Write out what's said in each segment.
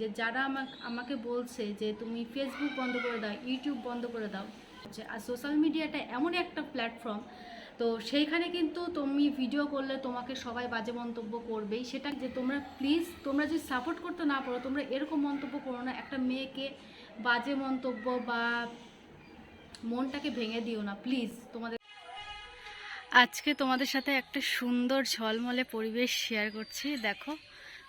যে যারা আমাকে আমাকে বলছে যে তুমি ফেসবুক বন্ধ করে দাও ইউটিউব বন্ধ করে দাও আর সোশ্যাল মিডিয়াটা এমনই একটা প্ল্যাটফর্ম তো সেইখানে কিন্তু তুমি ভিডিও করলে তোমাকে সবাই বাজে মন্তব্য করবেই। সেটা যে তোমরা প্লিজ তোমরা যদি সাপোর্ট করতে না পারো, তোমরা এরকম মন্তব্য করো না, একটা মেয়েকে বাজে মন্তব্য বা মনটাকে ভেঙে দিও না প্লিজ তোমাদের আজকে তোমাদের সাথে একটা সুন্দর ঝলমলে পরিবেশ শেয়ার করছি। দেখো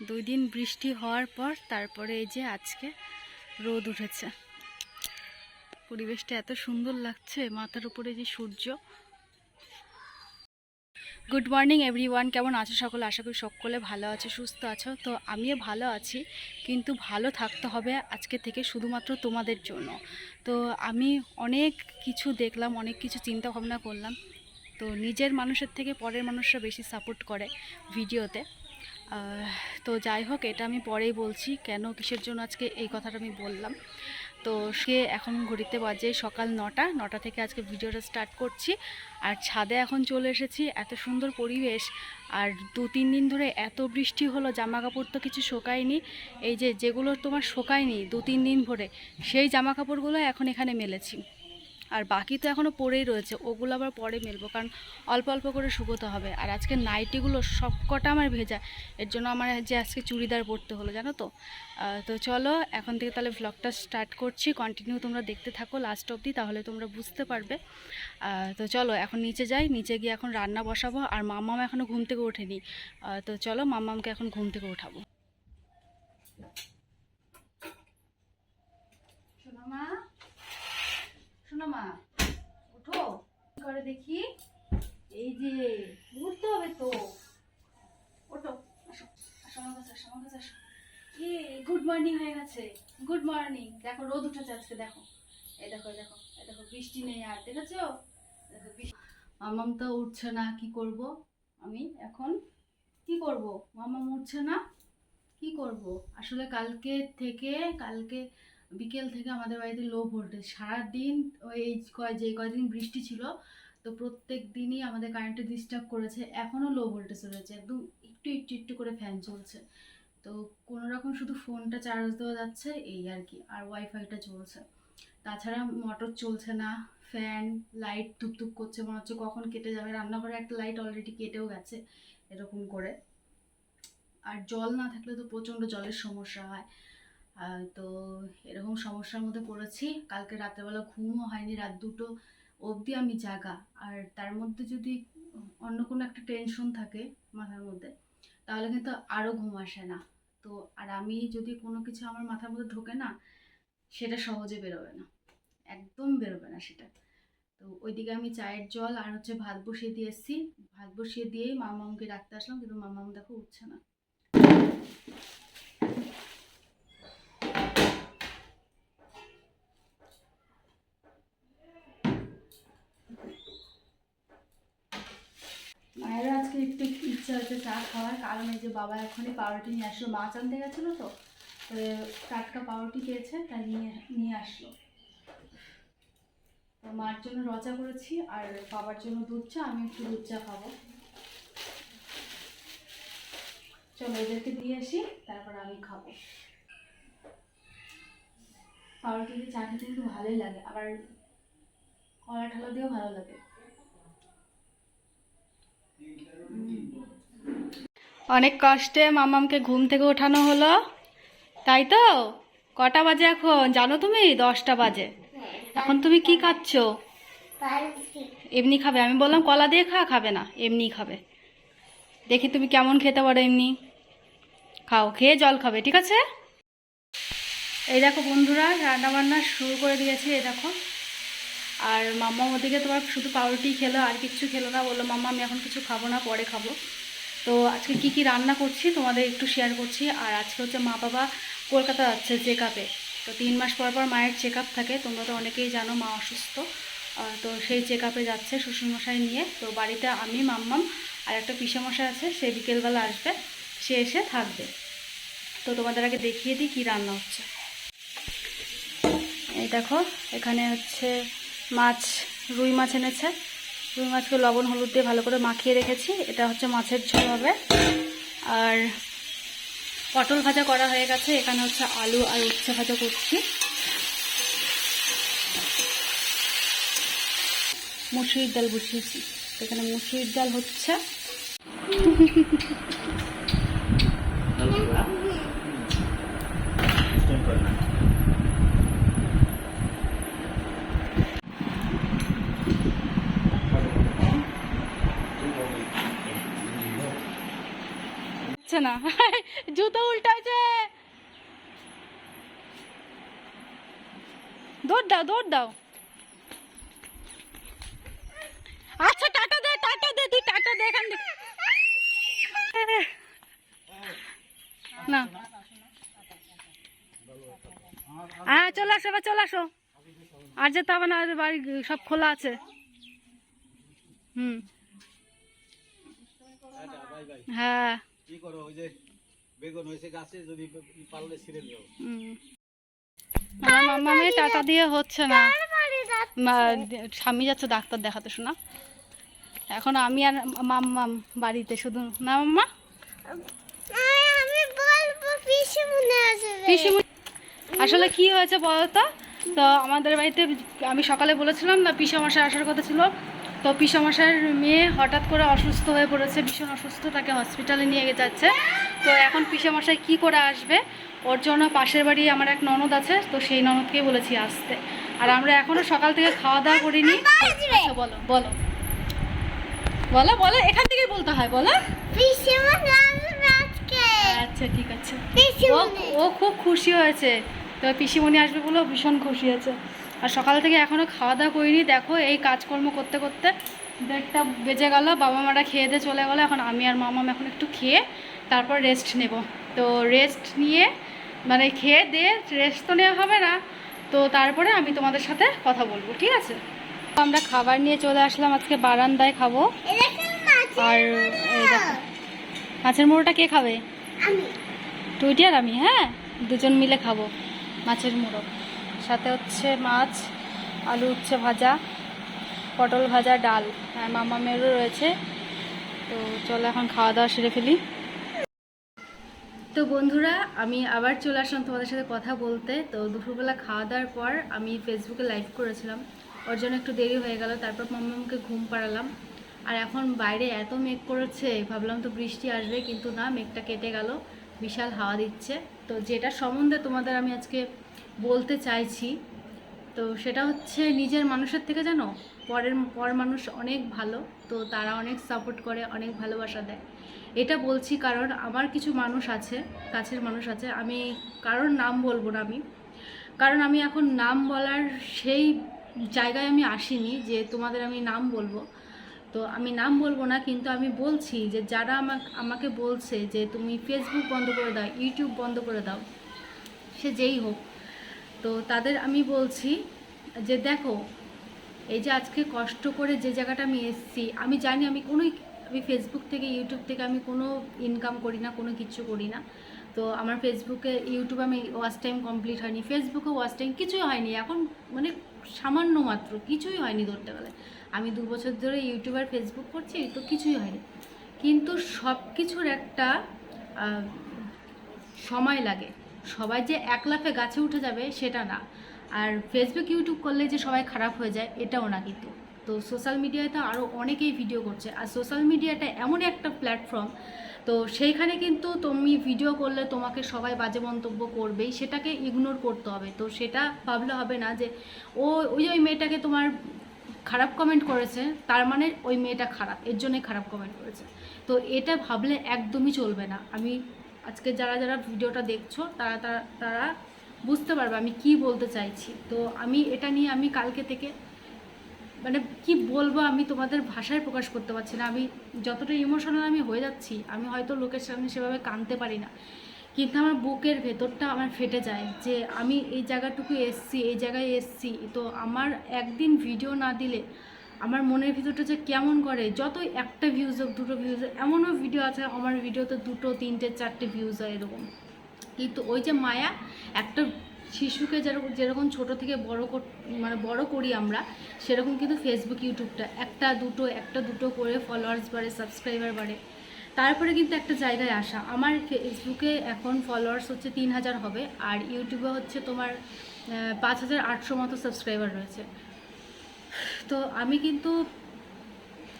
দুই দিন বৃষ্টি হওয়ার পর তারপরে এই যে আজকে রোদ উঠেছে। পরিবেশটা এত সুন্দর লাগছে, মাথার উপরে যে সূর্য। গুড মর্নিং এভরিওয়ান কেমন আছো সকলে? আশা করি সকলে ভালো আছে, সুস্থ আছো। তো আমিও ভালো আছি, কিন্তু ভালো থাকতে হবে আজকে থেকে শুধুমাত্র তোমাদের জন্য। তো আমি অনেক কিছু দেখলাম, অনেক কিছু চিন্তা ভাবনা করলাম। তো নিজের মানুষের থেকে পরের মানুষরা বেশি সাপোর্ট করে ভিডিওতে। তো যাই হোক, এটা আমি পরেই বলছি কেন কিসের জন্য আজকে এই কথাটা আমি বললাম। তো সে এখন ঘড়িতে বাজে সকাল নটা নটা থেকে আজকে ভিডিওটা স্টার্ট করছি। আর ছাদে এখন চলে এসেছি, এত সুন্দর পরিবেশ। আর দু, তিন দিন ধরে এত বৃষ্টি হলো জামা কাপড় তো কিছু শোকায়নি। এই যে যেগুলো তোমার শোকায়নি দু, তিন দিন ধরে সেই জামা কাপড়গুলো এখন এখানে মেলেছি। আর বাকি তো এখনও পড়েই রয়েছে, ওগুলো আবার পরে মেলবো, কারণ অল্প অল্প করে শুকোতে হবে। আর আজকে নাইটিগুলো সব কটা আমার ভেজা, এর জন্য আমার যে আজকে চুড়িদার পরতে হলো, জানো তো? তো চলো, এখন থেকে তাহলে ভ্লগটা স্টার্ট করছি কন্টিনিউ তোমরা দেখতে থাকো লাস্ট অবধি, তাহলে তোমরা বুঝতে পারবে। তো চলো, এখন নিচে যাই, নিচে গিয়ে এখন রান্না বসাবো, আর মাম্মাম এখনও ঘুম থেকে ওঠেনি। তো চলো, মাম্মামকে এখন ঘুম থেকে ওঠাবো শোনো মা শোনো মা। উঠো। করে দেখি এই যে উঠতে হবে তো। ওঠো, আসো গুড মর্নিং হয়ে গেছে। গুড মর্নিং দেখো, রোদ উঠেছে আজকে, দেখো। এই দেখো দেখো, এই দেখো, বৃষ্টি নেই আর, দেখেছ? দেখো মামাম তো উঠছে না, কি করব? আমি এখন কি করব? মামাম উঠছে না, কি করব? আসলে কালকে থেকে, কালকে বিকেল থেকে আমাদের বাড়িতে লো ভোল্টেজ সারাদিন ওই কয়, যে কয়দিন বৃষ্টি ছিল, তো প্রত্যেক দিনই আমাদের কারেন্টে ডিস্টার্ব করেছে। এখনও লো ভোল্টেজ রয়েছে। একদম একটু একটু একটু করে ফ্যান চলছে। তো কোনো রকম শুধু ফোনটা চার্জ দেওয়া যাচ্ছে, এই আর কি। আর ওয়াইফাইটা চলছে। তাছাড়া মোটর চলছে না ফ্যান লাইট টুকটুক করছে। মনে হচ্ছে কখন কেটে যাবে। রান্নাঘরে একটা লাইট অলরেডি কেটেও গেছে, এরকম করে। আর জল না থাকলে তো প্রচণ্ড জলের সমস্যা হয়। তো এরকম সমস্যার মধ্যে পড়েছি। কালকে রাত্রেবেলা ঘুমও হয়নি, রাত দুটো অবধি আমি জাগা। আর তার মধ্যে যদি অন্য কোনো একটা টেনশন থাকে মাথার মধ্যে, তাহলে কিন্তু আরও ঘুম আসে না। তো আর আমি যদি কোনো কিছু আমার মাথার মধ্যে ঢোকে না, সেটা সহজে বেরোবে না। একদম বেরোবে না সেটা। তো ওইদিকে আমি চায়ের জল আর হচ্ছে ভাত বসিয়ে দিয়ে এসেছি। ভাত বসিয়ে দিয়েই মামামকে ডাকতে আসলাম, কিন্তু মামাম দেখো উঠছে না। মায়েরও আজকে একটু ইচ্ছা হচ্ছে চা খাওয়ার। কারণ এই যে বাবা এখনই পাউরুটি নিয়ে আসলো, মাছ আনতে গেছিল তো টাটকা পাউরুটি পেয়েছে তাই নিয়ে নিয়ে আসলো। তো মার জন্য রচা করেছি, আর বাবার জন্য দুধ চা, আমি একটু দুধ চা খাব। চলো এদেরকে দিয়ে আসি, তারপর আমি খাব। পাউরুটি দিয়ে চা খেতে কিন্তু ভালোই লাগে, আবার কলা ঠলা দিয়েও ভালো লাগে। অনেক কষ্টে মামামকে ঘুম থেকে ওঠানো হলো। তাই তো? কটা বাজে এখন? জানো তুমি? দশটা বাজে। এখন তুমি কি খাচ্ছ? এমনি খাবে। আমি বললাম, কলা দিয়ে খা, খাবে না। এমনি খাবে। দেখি তুমি কেমন খেতে পারো এমনি। খাও, খেয়ে জল খাবে, ঠিক আছে? এই দেখো বন্ধুরা রান্না বান্না শুরু করে দিয়েছি, এই দেখো। আর মাম্মা ওদিকে তোমার শুধু পাউরুটি খেলো, আর কিচ্ছু খেলো না। বলল, মাম্মা, আমি এখন কিছু খাব না, পরে খাব। তো আজকে কি কি রান্না করছি তোমাদের একটু শেয়ার করছি। আর আজকে হচ্ছে মা বাবা কলকাতা যাচ্ছে চেক আপে তো তিন মাস পর পর মায়ের চেক আপ থাকে। তোমরা তো অনেকেই জানো মা অসুস্থ। তো সেই চেক আপে যাচ্ছে শ্বশুরমশাই নিয়ে। তো বাড়িতে আমি, মাম্মাম আর একটা পিসেমশাই আছে, সে বিকেলবেলা আসবে। সে এসে থাকবে। তো তোমাদের আগে দেখিয়ে দিই কী রান্না হচ্ছে। এই দেখো, এখানে হচ্ছে মাছ রুই মাছ এনেছে। রুই মাছকে লবণ হলুদ দিয়ে ভালো করে মাখিয়ে রেখেছি। এটা হচ্ছে মাছের ঝোল হবে। আর পটল ভাজা করা হয়ে গেছে। এখানে হচ্ছে আলু আর উচ্ছে ভাজা করছি। মুসুরির ডাল বসিয়েছি। এখানে মুসুরির ডাল হচ্ছে হচ্ছে না। জুতো উল্টাছে দৌড় দাও দৌড় দাও। আচ্ছা টাটা দে টাটা দে, তুই টাটা দে এখান থেকে। না। হ্যাঁ চলে আসো, এবার চলে আসো। আর যেতে হবে না বাড়ি সব খোলা আছে। হুম। হ্যাঁ। কি করো, ওই যে বেগুন হয়েছে গাছে, যদি পারলে ছিঁড়ে দিও। টাটা দিয়ে হচ্ছে না। স্বামী যাচ্ছে ডাক্তার দেখাতে, শোনা। এখন আমি আর মাম্মাম বাড়িতে, শুধু না মাম্মা? পিসি আসলে কি হয়েছে বলতো? তো আমাদের বাড়িতে আমি সকালে বলেছিলাম না, পিসামশাই আসার কথা ছিল। তো পিসামশাইয়ের মেয়ে হঠাৎ করে অসুস্থ হয়ে পড়েছে ভীষণ অসুস্থ তাকে হসপিটালে নিয়ে যাচ্ছে। তো এখন পিসামশাই কি করে আসবে? ওর জন্য পাশের বাড়ি আমার এক ননদ আছে তো সেই ননদকেই বলেছি আসতে। আর আমরা এখনও সকাল থেকে খাওয়া দাওয়া করিনি। আচ্ছা বলো বলো। বলো বলো এখান থেকেই বলতে হয় বলো। আচ্ছা ঠিক আছে। ও খুব খুশি হয়েছে। তো পিসিমণি আসবে বলেও ভীষণ খুশি হয়েছে। আর সকাল থেকে এখনও খাওয়া দাওয়া করিনি। দেখো এই কাজকর্ম করতে করতে দেড়টা বেজে গেল বাবা মারা খেয়ে দিয়ে চলে গেলো। এখন আমি আর মামাম এখন একটু খেয়ে তারপর রেস্ট নেব। তো রেস্ট নিয়ে মানে খেয়ে দিয়ে রেস্ট তো নেওয়া হবে না। তো তারপরে আমি তোমাদের সাথে কথা বলব ঠিক আছে? তো আমরা খাবার নিয়ে চলে আসলাম আজকে বারান্দায় খাব। আর মাছের মুড়োটা কে খাবে? তুইটি আর আমি হ্যাঁ? দুজন মিলে খাব মাছের মুড়ো। সাথে হচ্ছে মাছ, আলু উচ্ছে ভাজা, পটল ভাজা, ডাল হ্যাঁ মামা মেয়েরও রয়েছে। তো চলো এখন খাওয়া দাওয়া সেরে ফেলি। তো বন্ধুরা, আমি আবার চলে আসলাম তোমাদের সাথে কথা বলতে। তো দুপুরবেলা খাওয়া দাওয়ার পর আমি ফেসবুকে লাইভ করেছিলাম। ওর জন্য একটু দেরি হয়ে গেল, তারপর মাম্মামকে ঘুম পাড়ালাম। আর এখন বাইরে এত মেঘ করেছে, ভাবলাম তো বৃষ্টি আসবে, কিন্তু না, মেঘটা কেটে গেল, বিশাল হাওয়া দিচ্ছে। তো যেটা সম্বন্ধে তোমাদের আমি আজকে বলতে চাইছি। তো সেটা হচ্ছে নিজের মানুষের থেকে জানো? পরের, পর মানুষ অনেক ভালো, তো তারা অনেক সাপোর্ট করে, অনেক ভালোবাসা দেয়। এটা বলছি কারণ আমার কিছু মানুষ আছে, কাছের মানুষ আছে, আমি কারোর নাম বলব না আমি। কারণ আমি এখন নাম বলার সেই জায়গায় আমি আসিনি যে তোমাদের আমি নাম বলব। তো আমি নাম বলব না, কিন্তু আমি বলছি যে যারা আমাকে আমাকে বলছে যে তুমি ফেসবুক বন্ধ করে দাও ইউটিউব বন্ধ করে দাও, সে যেই হোক তো তাদের আমি বলছি যে দেখো, এই যে আজকে কষ্ট করে যে জায়গাটা আমি এসেছি, আমি জানি আমি কোনো আমি ফেসবুক থেকে ইউটিউব থেকে আমি কোনো ইনকাম করি না, কোনো কিছু করি না। তো আমার ফেসবুকে ইউটিউবে আমি ওয়াচ টাইম কমপ্লিট হয়নি ফেসবুকে ওয়াচ টাইম কিছুই হয়নি, এখন মানে সামান্য মাত্র, কিছুই হয়নি ধরতে গেলে। আমি দু বছর ধরে ইউটিউব আর ফেসবুক করছি, তো কিছুই হয়নি। কিন্তু সব কিছুর একটা সময় লাগে। সবাই যে এক লাফে গাছে উঠে যাবে সেটা না। আর ফেসবুক ইউটিউব করলে যে সবাই খারাপ হয়ে যায়, এটাও না কিন্তু। তো সোশ্যাল মিডিয়ায় তো আরও অনেকেই ভিডিও করছে। আর সোশ্যাল মিডিয়াটা এমন একটা প্ল্যাটফর্ম তো সেইখানে কিন্তু তুমি ভিডিও করলে তোমাকে সবাই বাজে মন্তব্য করবেই, সেটাকে ইগনোর করতে হবে। তো সেটা ভাবলে হবে না যে, ও, ওই ওই মেয়েটাকে তোমার খারাপ কমেন্ট করেছে, তার মানে ওই মেয়েটা খারাপ, এর জন্যই খারাপ কমেন্ট করেছে। তো এটা ভাবলে একদমই চলবে না। আমি আজকে যারা যারা ভিডিওটা দেখছ, তারা তারা তারা বুঝতে পারবে আমি কি বলতে চাইছি। তো আমি এটা নিয়ে আমি কালকে থেকে মানে কি বলব আমি তোমাদের ভাষায় প্রকাশ করতে পারছি না। আমি যতটা ইমোশনাল আমি হয়ে যাচ্ছি, আমি হয়তো লোকের সামনে সেভাবে কাঁদতে পারি না। কিন্তু আমার বুকের ভেতরটা আমার ফেটে যায় যে আমি এই জায়গাটুকু এসছি, এই জায়গায় এসছি। তো আমার একদিন ভিডিও না দিলে আমার মনের ভিতরটা যে কেমন করে, যতই একটা ভিউজ হোক, দুটো ভিউজ হোক, এমনও ভিডিও আছে, আমার ভিডিওতে দুটো, তিনটে, চারটে ভিউজ হয় এরকম। কিন্তু ওই যে মায়া, একটা শিশুকে যেরকম যেরকম ছোট থেকে বড় মানে বড় করি আমরা, সেরকম কিন্তু ফেসবুক ইউটিউবটা একটা, দুটো একটা, দুটো করে ফলোয়ার্স বাড়ে সাবস্ক্রাইবার বাড়ে। তারপরে কিন্তু একটা জায়গায় আসা। আমার ফেসবুকে এখন ফলোয়ার্স হচ্ছে তিন হাজার হবে, আর ইউটিউবে হচ্ছে তোমার পাঁচ হাজার আটশো মতো সাবস্ক্রাইবার রয়েছে। তো আমি কিন্তু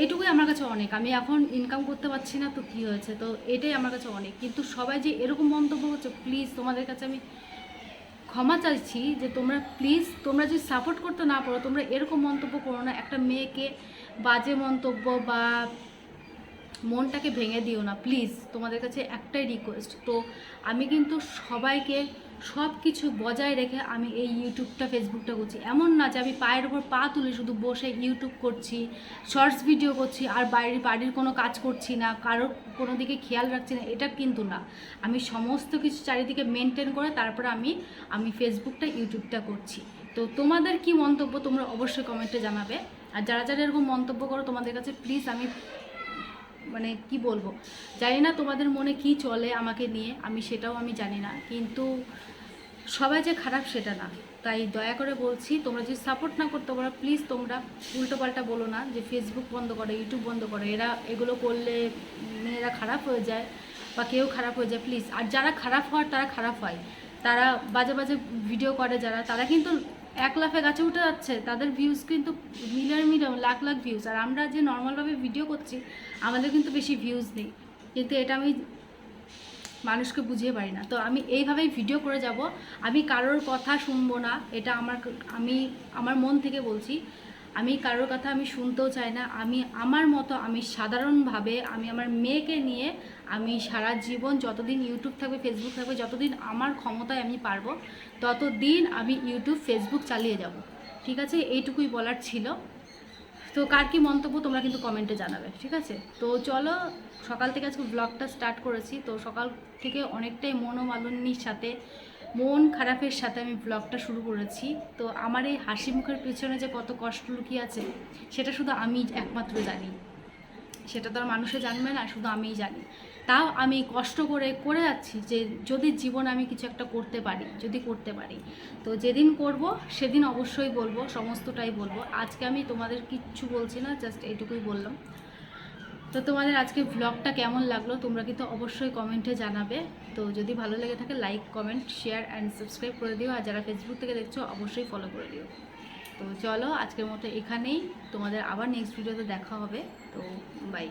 এইটুকুই আমার কাছে অনেক। আমি এখন ইনকাম করতে পারছি না, তো কী হয়েছে? তো এটাই আমার কাছে অনেক। কিন্তু সবাই যে এরকম মন্তব্য হচ্ছে প্লিজ তোমাদের কাছে আমি ক্ষমা চাইছি যে তোমরা প্লিজ তোমরা যদি সাপোর্ট করতে না পারো, তোমরা এরকম মন্তব্য করো না। একটা মেয়েকে বাজে মন্তব্য বা মনটাকে ভেঙে দিও না প্লিজ তোমাদের কাছে একটাই রিকোয়েস্ট তো আমি কিন্তু সবাইকে সব কিছু বজায় রেখে আমি এই ইউটিউবটা, ফেসবুকটা করছি। এমন না যে আমি পায়ের ওপর পা তুলে শুধু বসে ইউটিউব করছি শর্টস ভিডিও করছি, আর বাইরের বাড়ির কোনো কাজ করছি না, কারোর কোনো দিকে খেয়াল রাখছি না, এটা কিন্তু না। আমি সমস্ত কিছু চারিদিকে মেনটেন করে তারপরে আমি আমি ফেসবুকটা, ইউটিউবটা করছি। তো তোমাদের কি মন্তব্য তোমরা অবশ্যই কমেন্টে জানাবে। আর যারা যারা এরকম মন্তব্য করো তোমাদের কাছে প্লিজ আমি মানে কি বলব? জানি না তোমাদের মনে কি চলে আমাকে নিয়ে, আমি সেটাও আমি জানি না। কিন্তু সবাই যে খারাপ সেটা না। তাই দয়া করে বলছি, তোমরা যদি সাপোর্ট না করতে পারো প্লিজ তোমরা উল্টোপাল্টা বলো না যে ফেসবুক বন্ধ করো ইউটিউব বন্ধ করো। এরা এগুলো করলে মেয়েরা খারাপ হয়ে যায় বা কেউ খারাপ হয়ে যায় প্লিজ আর যারা খারাপ হওয়ার, তারা খারাপ হয়। তারা বাজে বাজে ভিডিও করে যারা, তারা কিন্তু এক লাফে গাছে উঠে যাচ্ছে, তাদের ভিউজ কিন্তু million million, lakh lakh views আর আমরা যে নর্মালভাবে ভিডিও করছি, আমাদের কিন্তু বেশি ভিউজ নেই। কিন্তু এটা আমি মানুষকে বুঝিয়ে পারি না। তো আমি এইভাবেই ভিডিও করে যাব। আমি কারোর কথা শুনব না, এটা আমার আমি আমার মন থেকে বলছি। আমি কারোর কথা আমি শুনতেও চাই না। আমি আমার মতো আমি সাধারণভাবে আমি আমার মেয়েকে নিয়ে আমি সারা জীবন যতদিন ইউটিউব থাকবে ফেসবুক থাকবে, যতদিন আমার ক্ষমতায় আমি পারব, ততদিন আমি ইউটিউব ফেসবুক চালিয়ে যাব। ঠিক আছে? এইটুকুই বলার ছিল। তো কার কী মন্তব্য তোমরা কিন্তু কমেন্টে জানাবে, ঠিক আছে? তো চলো, সকাল থেকে আজকে ব্লগটা স্টার্ট করেছি। তো সকাল থেকে অনেকটাই মনোমালিন্যর সাথে, মন খারাপের সাথে আমি ব্লগটা শুরু করেছি। তো আমার এই হাসি মুখের পেছনে যে কত কষ্ট লুকিয়ে আছে, সেটা শুধু আমি একমাত্র জানি। সেটা তো আর মানুষে জানবে না, শুধু আমিই জানি। তাও আমি কষ্ট করে করে যাচ্ছি যে যদি জীবনে আমি কিছু একটা করতে পারি, যদি করতে পারি। তো যেদিন করব, সেদিন অবশ্যই বলব, সমস্তটাই বলব। আজকে আমি তোমাদের কিচ্ছু বলছি না জাস্ট এইটুকুই বললাম। তো তোমাদের আজকে ব্লগটা কেমন লাগল, তোমরা কিন্তু অবশ্যই কমেন্টে জানাবে। তো যদি ভালো লেগে থাকে like comment share and subscribe করে দিও। আর যারা ফেসবুক থেকে দেখছ, অবশ্যই ফলো করে দিও। তো চলো, আজকের মতো এখানেই। তোমাদের আবার নেক্সট ভিডিওতে দেখা হবে। তো বাই